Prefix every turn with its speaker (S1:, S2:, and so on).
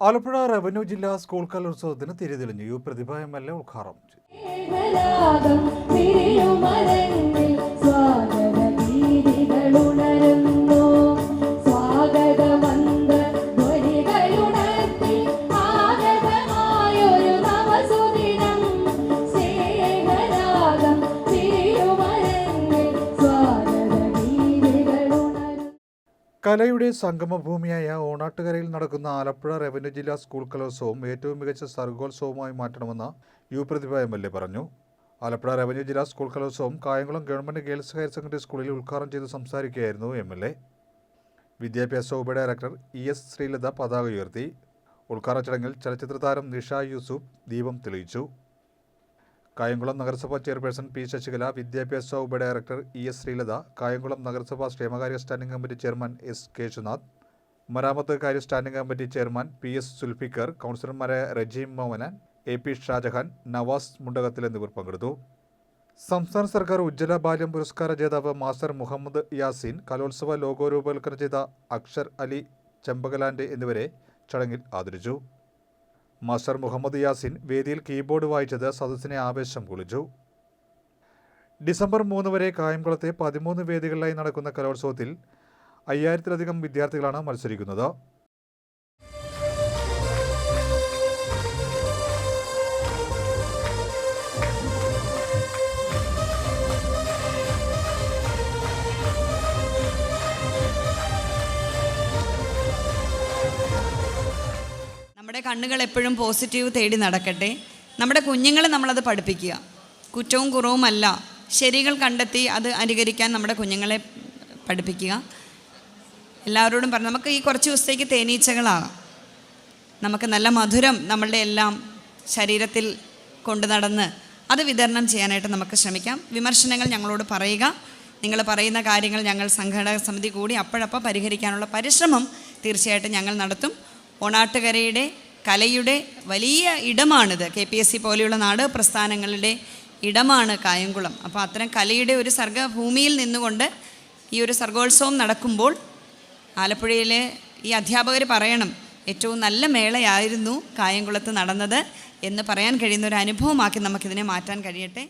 S1: Alappuzha revenue ജില്ലാ school കലോത്സവത്തിന് തിരിതെളിഞ്ഞു U Prathibha M L A ഉദ്ഘാടനം ചെയ്തു. കലയുടെ സംഗമഭൂമിയായ ഓണാട്ടുകരയിൽ നടക്കുന്ന ആലപ്പുഴ റവന്യൂ ജില്ലാ സ്കൂൾ കലോത്സവം ഏറ്റവും മികച്ച സർഗോത്സവമായി മാറ്റണമെന്ന് U Prathibha M L A പറഞ്ഞു. ആലപ്പുഴ റവന്യൂ ജില്ലാ സ്കൂൾ കലോത്സവം Kayamkulam government girls higher secondary സ്കൂളിൽ ഉദ്ഘാടനം ചെയ്ത് സംസാരിക്കുകയായിരുന്നു എം എൽ എ. വിദ്യാഭ്യാസ ഉപഡയറക്ടർ ഇ എസ് ശ്രീലത പതാക ഉയർത്തി. ഉദ്ഘാടന ചടങ്ങിൽ ചലച്ചിത്ര താരം നിഷ യൂസുഫ് ദീപം തെളിയിച്ചു. കായംകുളം നഗരസഭാ ചെയർപേഴ്സൺ പി ശശികല വിദ്യാഭ്യാസ ഉപഡയറക്ടർ ഇ എസ് ശ്രീലത കായംകുളം നഗരസഭാ ക്ഷേമകാര്യ standing committee chairman S Keshunath മരാമത്ത് കാര്യ standing committee chairman P S Sulfikar കൗൺസിലർമാരായ റജീം മോഹനൻ എ പി ഷാജഹാൻ നവാസ് മുണ്ടകത്തിൽ എന്നിവർ പങ്കെടുത്തു. സംസ്ഥാന സർക്കാർ ഉജ്ജ്വല ബാല്യം പുരസ്കാര ജേതാവ് മാസ്റ്റർ മുഹമ്മദ് യാസീൻ കലോത്സവ ലോഗോ രൂപകൽപ്പന ചെയ്ത അക്ഷർ അലി ചെമ്പകലാൻഡ് എന്നിവരെ ചടങ്ങിൽ ആദരിച്ചു. മാസ്റ്റർ മുഹമ്മദ് യാസിൻ വേദിയിൽ കീബോർഡ് വായിച്ചത് സദസ്സിനെ ആവേശം കൊള്ളിച്ചു. ഡിസംബർ മൂന്ന് വരെ കായംകുളത്തെ പതിമൂന്ന് വേദികളിലായി നടക്കുന്ന കലോത്സവത്തിൽ അയ്യായിരത്തിലധികം വിദ്യാർത്ഥികളാണ് മത്സരിക്കുന്നത്.
S2: നമ്മുടെ കണ്ണുകൾ എപ്പോഴും പോസിറ്റീവ് തേടി നടക്കട്ടെ. നമ്മുടെ കുഞ്ഞുങ്ങളെ നമ്മളത് പഠിപ്പിക്കുക. കുറ്റവും കുറവുമല്ല. ശരികൾ കണ്ടെത്തി അത് അനുകരിക്കാൻ നമ്മുടെ കുഞ്ഞുങ്ങളെ പഠിപ്പിക്കുക. എല്ലാവരോടും പറഞ്ഞു നമുക്ക് ഈ കുറച്ച് ദിവസത്തേക്ക് തേനീച്ചകളാകാം. നമുക്ക് നല്ല മധുരം നമ്മളുടെ എല്ലാം ശരീരത്തിൽ കൊണ്ടു നടന്ന് അത് വിതരണം ചെയ്യാനായിട്ട് നമുക്ക് ശ്രമിക്കാം. വിമർശനങ്ങൾ ഞങ്ങളോട് പറയുക. നിങ്ങൾ പറയുന്ന കാര്യങ്ങൾ ഞങ്ങൾ സംഘടക സമിതി കൂടി അപ്പോഴപ്പോൾ പരിഹരിക്കാനുള്ള പരിശ്രമം തീർച്ചയായിട്ടും ഞങ്ങൾ നടത്തും. ഓണാട്ടുകരയുടെ കലയുടെ വലിയ ഇടമാണിത്. കെ പി എസ് സി പോലെയുള്ള നാടക പ്രസ്ഥാനങ്ങളുടെ ഇടമാണ് കായംകുളം. അപ്പോൾ അത്തരം കലയുടെ ഒരു സർഗഭൂമിയിൽ നിന്നുകൊണ്ട് ഈ ഒരു സർഗോത്സവം നടക്കുമ്പോൾ ആലപ്പുഴയിലെ ഈ അധ്യാപകർ പറയണം ഏറ്റവും നല്ല മേളയായിരുന്നു കായംകുളത്ത് നടന്നത് എന്ന് പറയാൻ കഴിയുന്ന ഒരു അനുഭവമാക്കി നമുക്കിതിനെ മാറ്റാൻ കഴിയട്ടെ.